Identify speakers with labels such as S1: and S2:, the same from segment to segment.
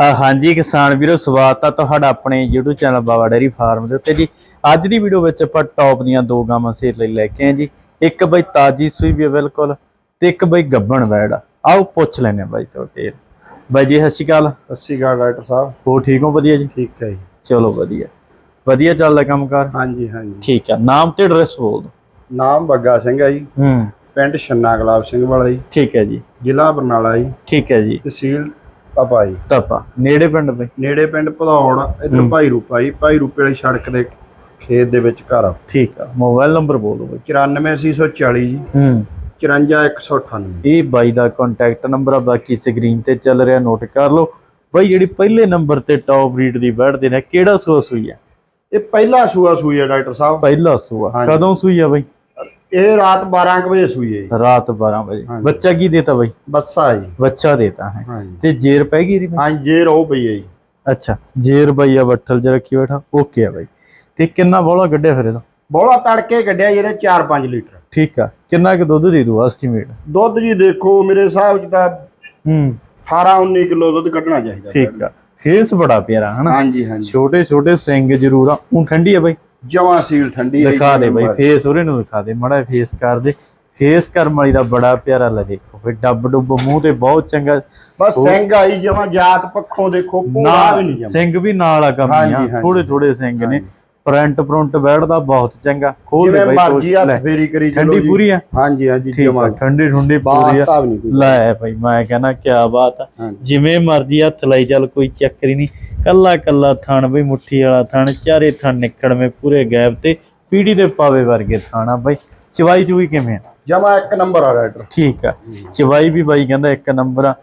S1: ਹਾਂਜੀ ਕਿਸਾਨ ਵੀਰੋ ਸਵਾਗਤ ਆ ਤੁਹਾਡਾ ਆਪਣੇ YouTube channel Baba dairy farm ਦੇ ਉੱਤੇ ਜੀ। ਅੱਜ ਦੀ ਵੀਡੀਓ ਵਿੱਚ ਆਪਾਂ ਟੌਪ ਦੀਆਂ ਦੋ ਗਾਵਾਂ ਸੇਲ ਲਈ ਲੈ ਕੇ ਆਏ ਜੀ। ਇੱਕ ਬਈ ਤਾਜੀ ਸੂਈ ਵੀ ਬਿਲਕੁਲ ਤੇ ਇੱਕ ਬਈ ਗੱਬਣ ਵੈੜ। ਆਓ ਪੁੱਛ ਲੈਨੇ ਬਾਈ ਤੋਂ ਡਿਟੇਲ ਬਾਈ ਜੀ ਸਤਿ ਸ਼੍ਰੀ ਅਕਾਲ।
S2: ਸਤਿ ਸ਼੍ਰੀ ਅਕਾਲ ਡਾਕਟਰ ਸਾਹਿਬ।
S1: ਹੋ ਠੀਕ ਹੋ? ਵਧੀਆ ਜੀ?
S2: ਠੀਕ ਹੈ ਜੀ।
S1: ਚਲੋ ਵਧੀਆ। ਵਧੀਆ ਚੱਲਦਾ ਕੰਮਕਾਰ?
S2: ਹਾਂਜੀ ਹਾਂਜੀ।
S1: ਠੀਕ ਆ। ਨਾਮ ਤੇ ਐਡਰੈਸ ਬੋਲ ਦਿਓ।
S2: ਨਾਮ ਬੱਗਾ ਸਿੰਘ ਹੈ ਜੀ।
S1: ਹੂੰ।
S2: ਪਿੰਡ ਛੰਨਾ ਗੁਲਾਬ ਸਿੰਘ ਵਾਲਾ ਜੀ।
S1: ਠੀਕ ਹੈ ਜੀ।
S2: ਜ਼ਿਲ੍ਹਾ ਬਰਨਾਲਾ ਜੀ।
S1: ਠੀਕ ਹੈ ਜੀ।
S2: ਤਹਿਸੀਲ ਤਪਾ ਜੀ
S1: ਟਪਾ ਨੇੜੇ ਪਿੰਡ ਬਈ।
S2: ਨੇੜੇ ਪਿੰਡ ਭਦੌੜ ਇਧਰ ਭਾਈ ਰੂਪਾ ਜੀ। ਭਾਈ ਰੂਪੇ ਵਾਲੀ ਸੜਕ ਦੇ ਖੇਤ ਦੇ ਵਿੱਚ ਘਰ ਆ।
S1: ਠੀਕ ਆ। ਮੋਬਾਈਲ ਨੰਬਰ ਬੋਲੋ ਬਈ।
S2: 94840 ਜੀ।
S1: ਹੂੰ।
S2: 54198
S1: ਇਹ ਬਾਈ ਦਾ ਕੰਟੈਕਟ ਨੰਬਰ ਆ ਬਾਕੀ ਸਕਰੀਨ ਤੇ ਚੱਲ ਰਿਹਾ ਨੋਟ ਕਰ ਲਓ। ਬਾਈ ਜਿਹੜੀ ਪਹਿਲੇ ਨੰਬਰ ਤੇ ਟੌਪ ਰੀਡ ਦੀ ਬੈਠਦੇ ਨੇ ਕਿਹੜਾ ਸੂਆ ਸੂਈ ਆ?
S2: ਇਹ ਪਹਿਲਾ ਸੂਆ ਸੂਈ ਹੈ ਡਾਕਟਰ ਸਾਹਿਬ।
S1: ਪਹਿਲਾ ਸੂਆ। ਕਦੋਂ ਸੂਈ ਆ ਬਾਈ?
S2: ਇਹ ਰਾਤ 12 ਕੁ ਵਜੇ ਸੂਈ ਹੈ ਜੀ।
S1: ਰਾਤ 12 ਵਜੇ।
S2: ਹਾਂਜੀ।
S1: ਬੱਚਾ ਕੀ ਦੇਤਾ ਬਾਈ?
S2: ਬੱਸਾ ਜੀ।
S1: ਬੱਚਾ ਦੇਤਾ ਹੈ।
S2: ਹਾਂਜੀ।
S1: ਤੇ ਜੇਰ ਪੈ ਗਈ ਦੀ ਬਾਈ?
S2: ਹਾਂਜੀ ਜੇ ਰੋ ਪਈ ਹੈ ਜੀ।
S1: ਅੱਛਾ ਜੇਰ ਬਾਈ ਆ ਬੱਠਲ ਚ ਰੱਖੀ ਬੈਠਾ। ਓਕੇ ਆ ਬਾਈ। ਤੇ ਕਿੰਨਾ ਬੋਲਾ ਕੱਢਿਆ ਫਿਰ ਇਹਦਾ?
S2: ਬੋਲਾ ਤੜਕੇ ਕੱਢਿਆ ਜਿਹਦੇ 4-5 ਲੀਟਰ।
S1: ਠੀਕ ਆ। ਕਿੰਨਾ ਕੁ ਦੁੱਧ ਦੇ ਦੂ ਐਸਟੀਮੇਟ?
S2: ਦੁੱਧ ਜੀ ਦੇਖੋ ਮੇਰੇ ਹਿਸਾਬ 'ਚ ਤਾਂ
S1: ਹੂੰ।
S2: 18-19 ਕਿਲੋ ਦੁੱਧ ਕੱਢਣਾ ਚਾਹੀਦਾ
S1: ਠੀਕ ਆ। ਫੇਸ ਬੜਾ ਪਿਆਰਾ ਹਨਾ?
S2: ਹਾਂਜੀ ਹਾਂਜੀ।
S1: ਛੋਟੇ ਛੋਟੇ ਸਿੰਘ ਜ਼ਰੂਰ ਆ। ਉਹ ਠੰਡੀ ਆ ਬਾਈ?
S2: ਜਮਾ ਸੀਲ ਠੰਡੀ ਹੈ
S1: ਦਿਖਾ ਦੇ ਬਾਈ ਫੇਸ ਉਹਰੇ ਨੂੰ ਦਿਖਾ ਦੇ ਮੜਾ ਫੇਸ ਕਰ ਦੇ। ਫੇਸ ਕਰਮ ਵਾਲੀ ਦਾ ਬੜਾ ਪਿਆਰਾ ਲੈ ਦੇਖੋ ਫੇ ਡੱਬ ਡੁੱਬ ਮੂੰਹ ਤੇ ਬਹੁਤ ਚੰਗਾ
S2: ਬਸ ਸਿੰਘ ਆਈ ਜਮਾ ਜਾਤ ਪੱਖੋਂ ਦੇਖੋ ਪੂਰਾ ਵੀ ਨਹੀਂ ਜਮਾ
S1: ਸਿੰਘ ਵੀ ਨਾਲ ਆ ਕੰਮ ਆ। ਥੋੜੇ ਥੋੜੇ ਸਿੰਘ ਨੇ। ਪ੍ਰਿੰਟ ਪ੍ਰਿੰਟ ਬੈਠਦਾ ਬਹੁਤ ਚੰਗਾ। ਖੋਲ ਦੇ ਬਾਈ
S2: ਮਰਜ਼ੀ। ਹੱਥ ਫੇਰੀ ਕਰੀ ਚਲੋ
S1: ਠੰਡੀ ਪੂਰੀ ਆ?
S2: ਹਾਂਜੀ ਹਾਂਜੀ
S1: ਠੀਕ ਆ ਠੰਡੀ ਠੰਡੀ ਪੂਰੀ ਆ।
S2: ਨਹੀਂ
S1: ਲੈ ਭਾਈ ਮੈਂ ਕਹਿੰਦਾ ਕੀ ਬਾਤ ਆ। ਜਿਵੇਂ ਮਰਜ਼ੀ ਹੱਥ ਲਾਈ ਚੱਲ ਕੋਈ ਚੱਕਰ ਹੀ ਨਹੀਂ। ਕੱਲਾ ਕੱਲਾ ਥਣ ਬਈ ਮੁੱਠੀ ਵਾਲਾ ਥਣ ਚਾਰੇ ਥਣ ਨਿਕੜਵੇਂ ਪੂਰੇ ਗੈਪ ਤੇ। ਪੀੜੀ ਦੇ ਪਾਵੇ ਵਰਗੇ ਥਾਣਾ ਬਈ। ਚਵਾਈ ਚੂਈ ਕਿਵੇਂ ਆ?
S2: ਜਮਾ ਇੱਕ ਨੰਬਰ ਆ ਰਾਈਟਰ।
S1: ਠੀਕ ਆ। ਚਵਾਈ ਵੀ ਬਾਈ ਕਹਿੰਦਾ ਇੱਕ ਨੰਬਰ ਆ।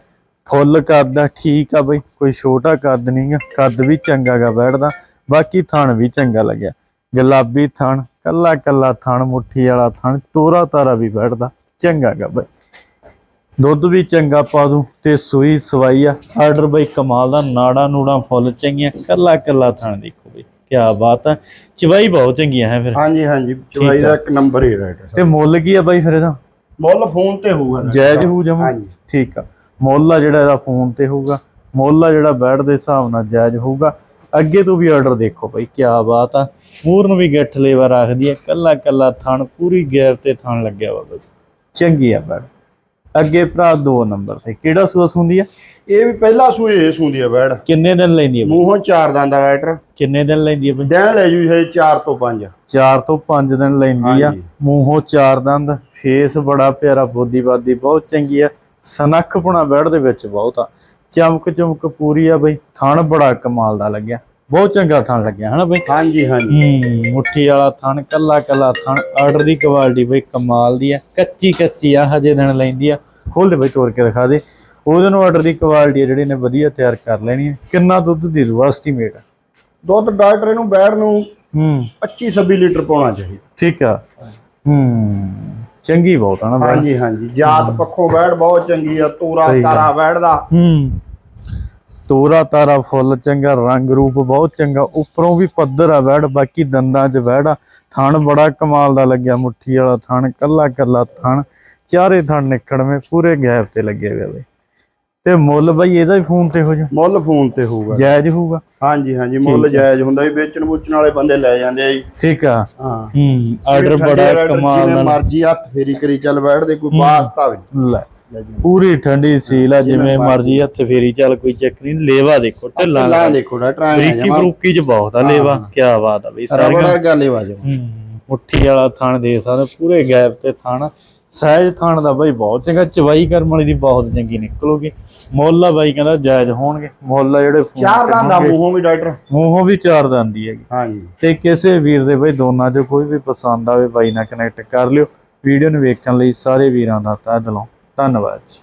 S1: ਫੁੱਲ ਕੱਦ ਆ ਠੀਕ ਆ ਬਈ। ਕੋਈ ਛੋਟਾ ਕੱਦ ਨਹੀਂਗਾ ਕੱਦ ਵੀ ਚੰਗਾ ਗਾ ਬੈਠਦਾ। ਬਾਕੀ ਥਣ ਵੀ ਚੰਗਾ ਲੱਗਿਆ। ਗੁਲਾਬੀ ਥਣ ਕੱਲਾ ਕੱਲਾ ਥਣ ਮੁੱਠੀ ਵਾਲਾ ਥਣ ਤੋਰਾ ਤਾਰਾ ਵੀ ਬੈਠਦਾ ਚੰਗਾ ਗਾ ਬਈ। ਦੁੱਧ ਵੀ ਚੰਗਾ ਪਾ ਦੂੰ ਤੇ ਸੂਈ ਸਵਾਈ ਆ। ਆਰਡਰ ਬਈ ਕਮਾਲ ਦਾ ਨਾੜਾ ਨੂੜਾ ਫੁੱਲ ਚੰਗੀਆਂ ਕੱਲਾ ਕੱਲਾ ਥਣ ਦੇਖੋ ਬਈ ਕੀ ਬਾਤ ਆ। ਚਵਾਈ ਬਹੁਤ ਚੰਗੀਆਂ ਹੈ ਫਿਰ।
S2: ਹਾਂਜੀ ਹਾਂਜੀ ਚਵਾਈ ਦਾ ਇੱਕ ਨੰਬਰ ਹੀ ਰਾਈਟਰ
S1: ਤੇ ਮੁੱਲ ਕੀ ਆ ਬਾਈ ਫਿਰ ਇਹਦਾ?
S2: ਮੁੱਲ ਫੋਨ ਤੇ ਹੋਊਗਾ
S1: ਜਾਇਜ਼। ਹੋਊ ਜਮਾ?
S2: ਹਾਂਜੀ।
S1: ਠੀਕ ਆ। ਮੁੱਲ ਆ ਜਿਹੜਾ ਇਹਦਾ ਫੋਨ ਤੇ ਹੋਊਗਾ। ਮੁੱਲ ਆ ਜਿਹੜਾ ਬੈਡ ਦੇ ਹਿਸਾਬ ਨਾਲ ਜਾਇਜ਼ ਹੋਊਗਾ। ਅੱਗੇ ਤੋਂ ਵੀ ਆਰਡਰ ਦੇਖੋ ਭਾਈ ਕੀ ਬਾਤ ਆ। ਪੂਰਨ ਵੀ ਗੱਠ ਲੇਵਾ ਰੱਖਦੀ ਹੈ ਕੱਲਾ ਕੱਲਾ ਥਣ ਪੂਰੀ ਗੈਪ ਤੇ ਥਣ ਲੱਗਿਆ ਵਾ ਬਈ ਚੰਗੀ ਆ ਬੈਡ। ਅੱਗੇ ਭਰਾ ਦੋ ਨੰਬਰ ਤੇ ਕਿਹੜਾ ਸੂਸ ਹੁੰਦੀ ਆ?
S2: ਇਹ ਵੀ ਪਹਿਲਾ ਸੂਈ ਇਹ ਸੂੰਦੀ ਆ ਬੈੜ
S1: ਕਿੰਨੇ ਦਿਨ ਲੈਂਦੀ ਆ ਬਈ?
S2: ਮੂੰਹੋਂ ਚਾਰ ਦੰਦ ਆ ਰਾਈਟਰ
S1: ਕਿੰਨੇ ਦਿਨ ਲੈਂਦੀ ਆ ਬਈ?
S2: ਦਿਨ ਲੈ ਜੂ ਇਹ 4 ਤੋਂ 5
S1: 4 ਤੋਂ 5 ਦਿਨ ਲੈਂਦੀ ਆ।
S2: ਹਾਂਜੀ।
S1: ਮੂੰਹੋਂ ਚਾਰ ਦੰਦ ਫੇਸ ਬੜਾ ਪਿਆਰਾ ਬੋਦੀਵਾਦੀ ਬਹੁਤ ਚੰਗੀ ਆ। ਸਨੱਖਪੁਣਾ ਬੈਡ ਦੇ ਵਿੱਚ ਬਹੁਤ ਆ। ਚਮਕ ਚਮਕ ਪੂਰੀ ਆ ਬਈ। ਥਣ ਬੜਾ ਕਮਾਲ ਦਾ ਲੱਗਿਆ। ਬਹੁਤ ਚੰਗਾ ਥਣ ਲੱਗਿਆ ਹਨਾ ਬਈ?
S2: ਹਾਂਜੀ ਹਾਂਜੀ।
S1: ਮੁੱਠੀ ਵਾਲਾ ਥਣ ਕੱਲਾ ਕੱਲਾ ਥਣ ਆਰਡਰ ਦੀ ਕੁਆਲਿਟੀ ਬਈ ਕਮਾਲ ਦੀ ਆ। ਕੱਚੀ ਕੱਚੀ ਆ ਹਜੇ ਦਿਨ ਲੈਂਦੀ ਆ। ਖੋਲ ਦੇ ਬਈ ਤੋੜ ਕੇ ਦਿਖਾ ਦੇ। ਉਹਦੇ ਨੂੰ ਆਰਡਰ ਦੀ ਕੁਆਲਿਟੀ ਜਿਹੜੀ ਨੇ ਵਧੀਆ ਤਿਆਰ ਕਰ ਲੈਣੀ ਹੈ ਕਿੰਨਾ ਦੁੱਧ ਦੀ ਦੂ ਐਸਟੀਮੇਟ
S2: ਦੁੱਧ ਡਾਕਟਰ ਨੂੰ ਬੈੜ ਨੂੰ
S1: ਹੂੰ।
S2: 25 26 ਲੀਟਰ ਪਾਉਣਾ ਚਾਹੀਦਾ।
S1: ਠੀਕ ਆ। ਹੂੰ। ਚੰਗੀ ਬਹੁਤ ਆ ਨਾ
S2: ਹਾਂਜੀ ਹਾਂਜੀ। ਜਾਤ ਪੱਖੋਂ ਬੈੜ ਬਹੁਤ ਚੰਗੀ ਆ ਤੋਰਾ
S1: ਸਹੀ ਗੱਲ।
S2: ਤਾਰਾ ਦਾ
S1: ਹੂੰ। ਤੋਰਾ ਤਾਰਾ ਫੁੱਲ ਚੰਗਾ ਰੰਗ ਰੂਪ ਬਹੁਤ ਚੰਗਾ ਉੱਪਰੋਂ ਵੀ ਪੱਧਰ ਆ ਵੈੜ ਬਾਕੀ ਦੰਦਾਂ 'ਚ ਵੈੜ ਆ। ਥਣ ਬੜਾ ਕਮਾਲ ਦਾ ਲੱਗਿਆ ਮੁੱਠੀ ਵਾਲਾ ਥਣ ਕੱਲਾ ਕੱਲਾ ਥਣ ਚਾਰੇ ਥਣ ਨਿਕੜਵੇਂ ਪੂਰੇ ਗੈਪ ਤੇ ਲੱਗੇ ਹੋਏ ਬਈ ਤੇ ਮੁੱਲ ਬਈ ਇਹਦਾ ਵੀ ਫੋਨ ਤੇ ਹੋ ਜਾ।
S2: ਮੁੱਲ ਫੋਨ ਤੇ ਹੋਊਗਾ।
S1: ਜਾਇਜ਼ ਹੋਊਗਾ।
S2: ਹਾਂਜੀ ਹਾਂਜੀ ਮੁੱਲ ਜਾਇਜ਼ ਹੁੰਦਾ ਵੀ ਵੇਚਣ ਵੂਚਣ ਵਾਲੇ ਬੰਦੇ ਲੈ ਜਾਂਦੇ ਆ ਜੀ।
S1: ਠੀਕ ਆ।
S2: ਹਾਂ।
S1: ਹੂੰ ਆਰਡਰ ਬੜਾ ਕਮਾਲ
S2: ਜਿਵੇਂ
S1: ਦਾ
S2: ਮਰਜ਼ੀ ਹੱਥ ਫੇਰੀ ਕਰੀ ਚੱਲ ਬੈਠਦੇ ਕੋਈ ਵਾਸਤਾ ਵੀ
S1: ਲੈ ਪੂਰੀ ਠੰਡੀ ਸੀਲ ਆ
S2: ਜਿਵੇਂ
S1: ਜਿਵੇਂ ਮਰਜ਼ੀ ਹੱਥ ਫੇਰੀ ਚੱਲ ਕੋਈ ਚੱਕਰ ਨਹੀਂ ਲੇਵਾ ਦੇਖੋ ਢਿੱਲਾ
S2: ਲਾ ਦੇਖੋ ਡਾਕਟਰ ਆਇਆ
S1: ਬਰੀਕੀ
S2: ਜਮਾ।
S1: ਬਰੂਕੀ ਚ ਬਹੁਤ ਆ ਲੇਵਾ ਕੀ ਬਾਤ ਆ ਬਈ
S2: ਰਬੜ ਗੱਲ ਹੀ ਵਾਜੋ
S1: ਹੂੰ ਮੁੱਠੀ ਵਾਲਾ ਥਣ ਦੇ ਸਕਦੇ ਪੂਰੇ ਗੈਪ ਤੇ ਥਣ। ਸਹਿਜ ਥਣ ਦਾ ਬਾਈ ਬਹੁਤ ਚੰਗਾ ਚਵਾਈ ਕਰਮ ਵਾਲੀ ਦੀ ਬਹੁਤ ਚੰਗੀ ਨਿਕਲੂਗੀ। ਮੁੱਲ ਬਾਈ ਕਹਿੰਦਾ ਜਾਇਜ਼ ਹੋਣਗੇ। ਮੁੱਲ ਜਿਹੜੇ
S2: ਚਾਰ ਦੰਦ ਦਾ ਮੂੰਹੋਂ ਵੀ ਡਾਕਟਰ।
S1: ਮੂੰਹੋਂ ਵੀ ਚਾਰ ਦੰਦੀ ਹੈਗੀ।
S2: ਹਾਂਜੀ।
S1: ਤੇ ਕਿਸੇ ਵੀਰ ਦੇ ਬਾਈ ਦੋਨਾਂ ਚੋਂ ਕੋਈ ਵੀ ਪਸੰਦ ਆਵੇ ਬਾਈ ਨਾਲ ਕਨੈਕਟ ਕਰ ਲਿਓ। ਵੀਡੀਓ ਨੂੰ ਵੇਖਣ ਲਈ ਸਾਰੇ ਵੀਰਾਂ ਦਾ ਤਹਿ ਦਿਲੋਂ ਧੰਨਵਾਦ ਜੀ।